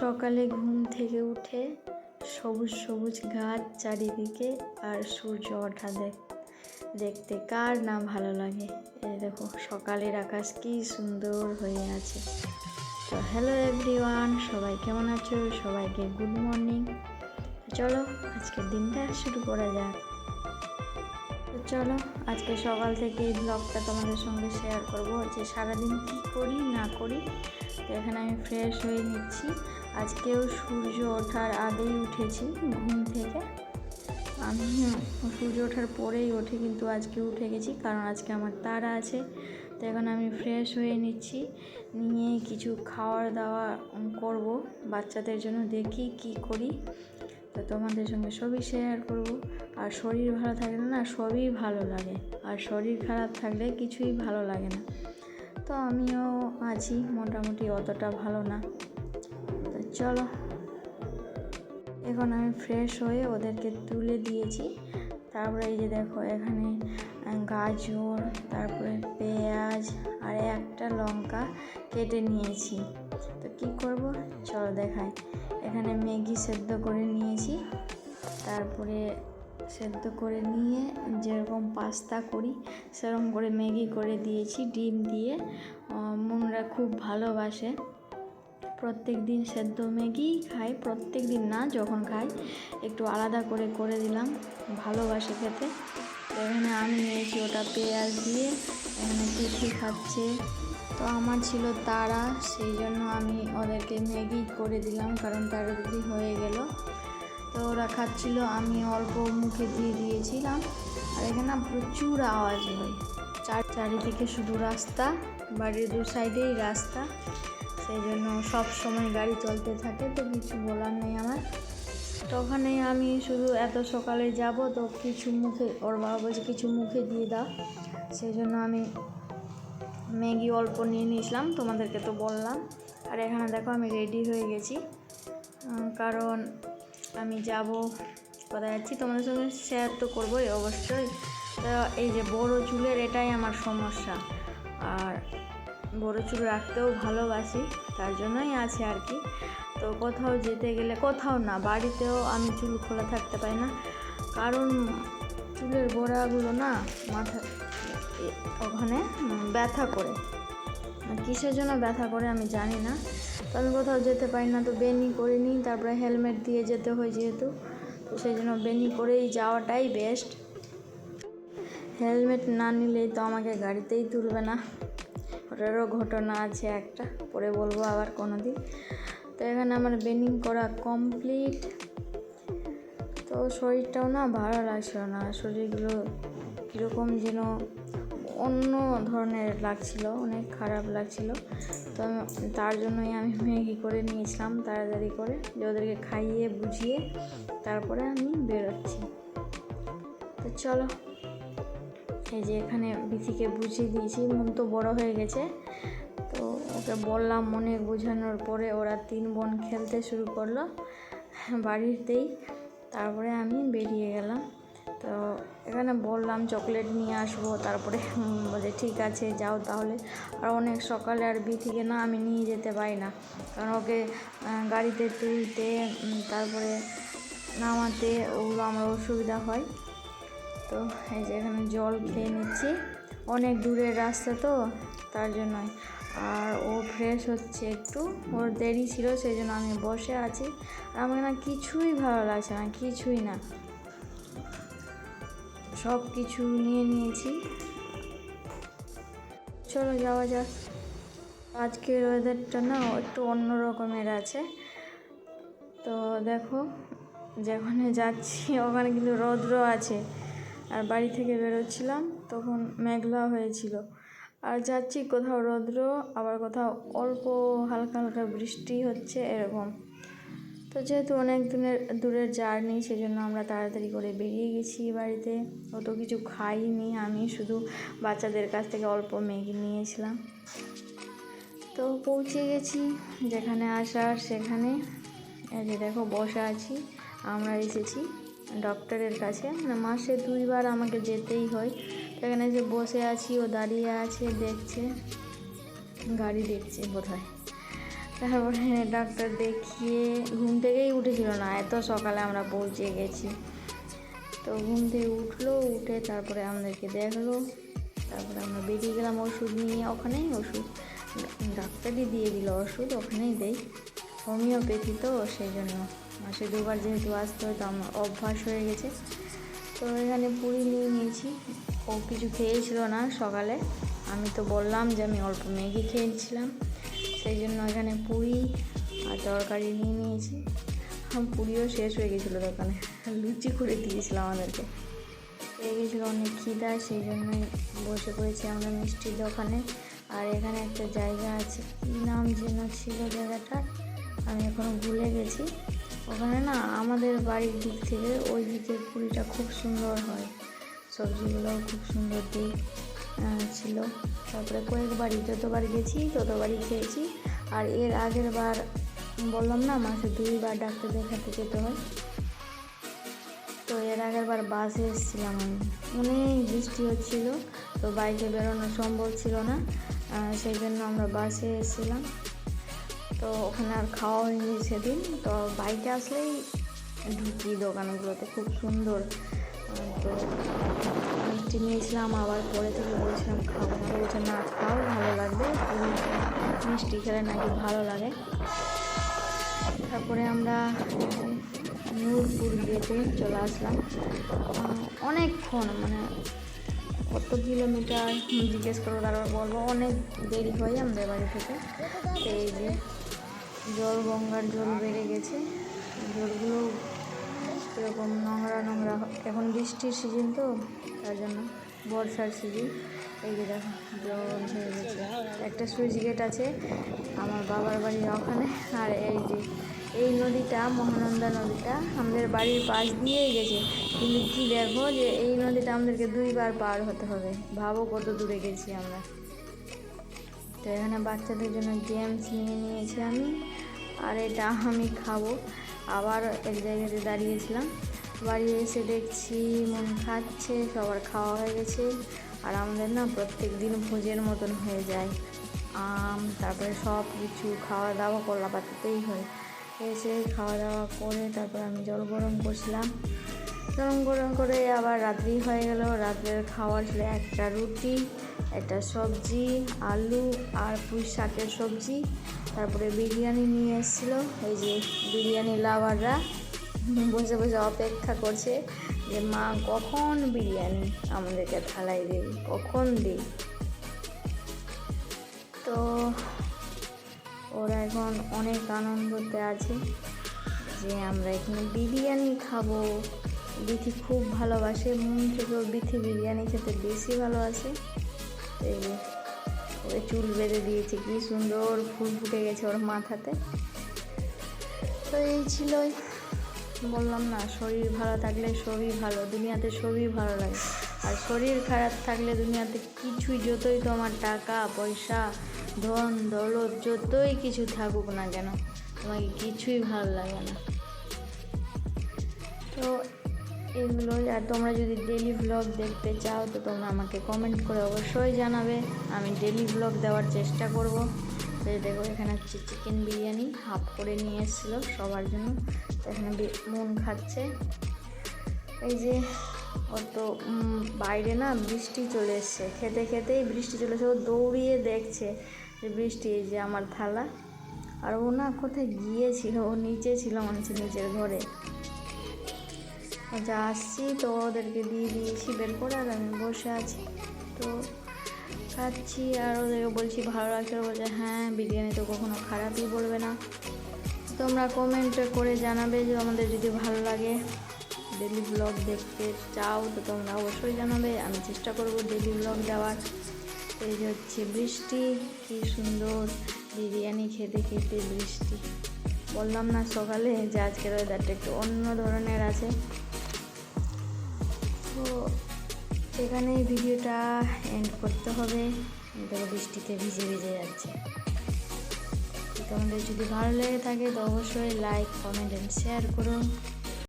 সকালে ঘুম থেকে উঠে সবুজ সবুজ গাছ চারিদিকে আর সূর্য ওঠা দেখ, দেখতে কার না ভালো লাগে। এই দেখো, সকালের আকাশ কি সুন্দর হয়ে আছে। তো হ্যালো এভরিওয়ান সবাই কেমন আছো? সবাইকে গুড মর্নিং চলো, আজকের দিনটা শুরু করা যাক। তো চলো, আজকে সকাল থেকে এই ব্লগটা তোমাদের সঙ্গে শেয়ার করব যে সারাদিন কী করি, না করি। তো এখানে আমি ফ্রেশ হয়ে নিচ্ছি। আজকেও সূর্য ওঠার আগেই উঠেছি ঘুম থেকে। আমি সূর্য ওঠার পরেই উঠে কিন্তু আজকে উঠে গেছি, কারণ আজকে আমার তারা আছে। তো এখন আমি ফ্রেশ হয়ে নিচ্ছি, নিয়ে কিছু খাওয়ার দাওয়া করব বাচ্চাদের জন্য, দেখি কি করি। তো তোমাদের সঙ্গে সবই শেয়ার করব। আর শরীর ভালো থাকলে না সবই ভালো লাগে, আর শরীর খারাপ থাকলে কিছুই ভালো লাগে না। তো আমিও আছি, মোটামুটি অতটা ভালো না। চলো। এখন আমি ফ্রেশ হয়ে ওদেরকে তুলে দিয়েছি। তারপরে এই যে দেখো, এখানে গাজর, তারপরে পেঁয়াজ আর একটা লঙ্কা কেটে নিয়েছি। তো কি করব? চলো দেখাই। এখানে ম্যাগি সেদ্ধ করে নিয়েছি। তারপরে সেদ্ধ করে নিয়ে যেরকম পাস্তা করি, সেরকম করে ম্যাগি করে দিয়েছি। ডিম দিয়ে। মনরা খুব ভালোবাসে। প্রত্যেক দিন সেদ্ধ ম্যাগি খাই, প্রত্যেক দিন না, যখন খাই, একটু আলাদা করে করে দিলাম, ভালোবাসে খেতে। এখানে আমি নিয়েছি ওটা পেঁয়াজ দিয়ে, এখানে তিথি খাচ্ছে। তো আমার ছিল তারা, সেই জন্য আমি ওদেরকে ম্যাগি করে দিলাম, কারণ তাড়াতাড়ি হয়ে গেল। তো ওরা খাচ্ছিল, আমি অল্প মুখে দিয়ে দিয়েছিলাম। আর এখানে প্রচুর আওয়াজ হয়। চার চারিদিকে শুধু রাস্তা, বাড়ির দু সাইডেই রাস্তা। সেই জন্য সব সময় গাড়ি চলতে থাকে, তো কিছু বলার নেই আমার। তো ওখানে আমি শুধু এত সকালে যাব, তো কিছু মুখে, ওর বাবা বলছে কিছু মুখে দিয়ে দাও। সেই জন্য আমি ম্যাগি অল্প নিয়ে নিয়েছিলাম, তোমাদেরকে তো বললাম। আর এখানে দেখো আমি রেডি হয়ে গেছি। কারণ আমি যাব কোথায় যাচ্ছি তোমাদের সঙ্গে শেয়ার তো করবোই অবশ্যই। তো এই যে বড় চুলের, এটাই আমার সমস্যা। আর বড় চুল রাখতেও ভালোবাসি, তার জন্যই আছে আর কি। তো কোথাও যেতে গেলে, কোথাও না, বাড়িতেও আমি চুল খোলা থাকতে পারি না। কারণ চুলের গোড়াগুলো না মাথা ওখানে ব্যথা করে। কিসের জন্য ব্যথা করে আমি জানি না। তো আমি কোথাও যেতে পারি না, তো বেনি করে নিই, তারপরে হেলমেট দিয়ে যেতে হয় যেহেতু। তো সেই জন্য বেনি করেই যাওয়াটাই বেস্ট হেলমেট না নিলেই তো আমাকে গাড়িতেই তুলবে না। ওটারও ঘটনা আছে একটা, পরে বলব আবার কোনো দিন তো এখানে আমার বেনিং করা কমপ্লিট। তো শরীরটাও না ভালো লাগছিল না, শরীরগুলো কীরকম যেন অন্য ধরনের লাগছিল, অনেক খারাপ লাগছিল। তো তার জন্যই আমি ম্যাগি করে নিয়েছিলাম তাড়াতাড়ি করে, যে ওদেরকে খাইয়ে বুঝিয়ে তারপরে আমি বেরোচ্ছি। তো চলো। এই যে এখানে বিথিকে বুঝিয়ে দিয়েছি, মন তো বড় হয়ে গেছে। তো ওকে বললাম মনে বোঝানোর পরে ওরা তিন বোন খেলতে শুরু করল, বাড়িতেই। তারপরে আমি বেরিয়ে গেলাম। তো এখানে বললাম চকলেট নিয়ে আসব, তারপরে বলে ঠিক আছে, যাও তাহলে। আর অনেক সকালে আর বিথিকে না আমি নিয়ে যেতে পারি না। কারণ ওকে গাড়িতে তুলতে তারপরে নামাতে ওগুলো আমার অসুবিধা হয়। তো এই যে এখানে জল খেয়ে নিচ্ছি। অনেক দূরের রাস্তা তো, তার জন্যই। আর ও ফ্রেশ হচ্ছে একটু। ওর দেরি ছিল সেই জন্য আমি বসে আছি। আর আমার না কিছুই ভালো লাগছে না, কিছুই না। সব কিছু নিয়ে নিয়েছি। চলো যাওয়া যাক। আজকের ওয়েদারটা না একটু অন্য রকমের আছে। তো দেখো, যেখানে যাচ্ছি, ওখানে কিন্তু রৌদ্র আছে। আর বাড়ি থেকে বেরোচ্ছিলাম, তখন মেঘলা হয়েছিল। আর যাচ্ছি কোথাও রৌদ্র, আবার কোথাও অল্প হালকা হালকা বৃষ্টি হচ্ছে এরকম। তো যেহেতু অনেক দিনের দূরের জার্নি সেই জন্য আমরা তাড়াতাড়ি করে বেরিয়ে গেছি বাড়িতে। অত কিছু খাইনি আমি, শুধু বাচ্চাদের কাছ থেকে অল্প ম্যাগি নিয়েছিলাম। তো পৌঁছে গেছি, যেখানে আসার সেখানে। এই যে দেখো, বসা আছি, আমরা এসেছি। ডক্টরের কাছে। মানে মাসে দুইবার আমাকে যেতেই হয়। এখানে যে বসে আছি, ও দাঁড়িয়ে আছে, দেখছে। গাড়ি দেখছে বোধহয়। তারপরে ডাক্তার দেখিয়ে ঘুম থেকেই উঠেছিল না। এত সকালে আমরা পৌঁছে গেছি। তো ঘুম থেকে উঠল, উঠে তারপরে আমাদেরকে দেখল। তারপরে আমরা বেরিয়ে গেলাম ওষুধ নিয়ে। ওখানেই ওষুধ। ডাক্তারই দিয়ে দিল ওষুধ, ওখানেই দেই। হোমিওপ্যাথি তো, সেই জন্য। মাসে দুবার যেহেতু আসতে হয়, তো আমার অভ্যাস হয়ে গেছে। তো এখানে পুরি নিয়ে নিয়েছি। ও কিছু খেয়েছিল না সকালে। আমি তো বললাম যে আমি অল্প ম্যাগি খেয়েছিলাম। সেই জন্য এখানে পুরি আর তরকারি নিয়ে নিয়েছি। আর পুরিও শেষ হয়ে গেছিল দোকানে। লুচি করে দিয়েছিলাম আমাদেরকে। পেয়ে গেছিল অনেক খিদা, সেই জন্যই বসে পড়েছি আমরা মিষ্টির দোকানে। আর এখানে একটা জায়গা আছে। কী নাম যেন ছিল জায়গাটা, আমি এখনও ভুলে গেছি। ওখানে না আমাদের বাড়ির দিক থেকে ওই দিকের পুরীটা খুব সুন্দর হয়। সবজিগুলোও খুব সুন্দর দিক ছিল। তারপরে কয়েকবারই যতবার গেছি ততবারই খেয়েছি। আর এর আগের বার বললাম না, মাসে দুইবার ডাক্তার দেখাতে যেতে হয়। তো এর আগের বার বাসে এসেছিলাম আমি। অনেক বৃষ্টি হচ্ছিল, তো বাইকে বেরোনো সম্ভব ছিল না সেই জন্য আমরা বাসে এসেছিলাম। তো ওখানে আর খাওয়া হয়নি সেদিন। তো বাইকে আসলেই ঢুকি দোকানগুলোতে, খুব সুন্দর। তো মিষ্টি নিয়েছিলাম, আবার পরে থেকে বলছিলাম খাব। না বলছে না খাও ভালো লাগবে মিষ্টি খেলে নাকি ভালো লাগে। তারপরে আমরা নূরপুর গেটে চলে আসলাম। অনেকক্ষণ মানে কত কিলোমিটার? জিজ্ঞেস করব, তারপর বলব, অনেক দেরি হয় আমাদের বাড়ি থেকে। এই যে জল, গঙ্গার জল বেড়ে গেছে। জলগুলো এরকম নোংরা নোংরা এখন বৃষ্টির সিজন তো, তার জন্য বর্ষার সিজন এই যে দেখো, জল হয়ে গেছে। একটা সুইচ গেট আছে আমার বাবার বাড়ির ওখানে। আর এই যে, এই নদীটা, মহানন্দা নদীটা আমাদের বাড়ির পাশ দিয়েই গেছে। কিন্তু কী দেখো যে এই নদীটা আমাদেরকে দুইবার পার হতে হবে। ভাবো কত দূরে গেছি আমরা। তো এখানে বাচ্চাদের জন্য গেমস নিয়ে নিয়েছি আমি। আর এটা আমি খাব। আবার এক জায়গাতে দাঁড়িয়েছিলাম। বাড়ি এসে দেখছি মন খাচ্ছে, সবার খাওয়া হয়ে গেছে। আর আমাদের না প্রত্যেক দিন ভোজের মতন হয়ে যায়। আম, তারপরে সব কিছু খাওয়া দাওয়া করলা পাতাতেই হয়। এসে খাওয়া দাওয়া করে তারপর আমি জল গরম করছিলাম। গরম গরম করে আবার রাত্রি হয়ে গেল। রাত্রের খাওয়ার ছিল একটা রুটি, একটা সবজি, আলু আর পুঁই শাকের সবজি। তারপরে বিরিয়ানি নিয়ে এসেছিল। এই যে বিরিয়ানি লাভাররা বসে বসে অপেক্ষা করছে যে, মা, কখন বিরিয়ানি আমাদেরকে থালায় দেবে? কখন দিই তো ওরা এখন অনেক আনন্দতে আছে যে, আমরা এখানে বিরিয়ানি খাব। বিথি খুব ভালোবাসে, মন থেকেও বিথি বিরিয়ানি খেতে বেশি ভালোবাসে। এই ওই চুল বেঁধে দিয়েছে, কি সুন্দর ফুল ফুটে গেছে ওর মাথাতে। তো এই ছিলই বললাম না, শরীর ভালো থাকলে সবই ভালো, দুনিয়াতে সবই ভালো লাগে। আর শরীর খারাপ থাকলে দুনিয়াতে কিছুই, যতই তোমার টাকা, পয়সা, ধন, দৌলত, যতই কিছু থাকুক না কেন, তোমাকে কিছুই ভালো লাগে না। তো এগুলো আর তোমরা যদি ডেলি ভ্লগ দেখতে চাও, তো তোমরা আমাকে কমেন্ট করে অবশ্যই জানাবে। আমি ডেলি ভ্লগ দেওয়ার চেষ্টা করব। তো দেখো, এখানে হচ্ছে চিকেন বিরিয়ানি হাফ করে নিয়ে এসেছিল সবার জন্য। তো এখানে মন খাচ্ছে। এই যে, ওর তো বাইরে না বৃষ্টি চলে এসছে। খেতে খেতেই বৃষ্টি চলে এসে ও দৌড়িয়ে দেখছে যে বৃষ্টি, এই যে আমার থালা। আর ও না কোথায় গিয়েছিল, ও নিচে ছিল মনে হচ্ছে নিচের ঘরে। যা আসছি তো ওদেরকে দিয়ে দিয়েছি, বের করে আর আমি বসে আছি। তো খাচ্ছি আর ওদেরকে বলছি ভালো লাগছে বলছে হ্যাঁ বিরিয়ানি তো কখনো খারাপই বলবে না। তোমরা কমেন্ট করে জানাবে যে আমাদের যদি ভালো লাগে। ডেলি ব্লগ দেখতে চাও তো তোমরা অবশ্যই জানাবে। আমি চেষ্টা করব ডেলি ব্লগ দেওয়ার। এই যে হচ্ছে বৃষ্টি, কি সুন্দর বিরিয়ানি খেতে খেতে বৃষ্টি। বললাম না সকালে যে আজকের ওয়েদারটা একটু অন্য ধরনের আছে। তো এখানে ভিডিওটা এন্ড করতে হবে। দেখো বৃষ্টিতে ভিজে ভিজে যাচ্ছে। তোমাদের যদি ভালো লেগে থাকে, তো অবশ্যই লাইক কমেন্ট অ্যান্ড শেয়ার করো।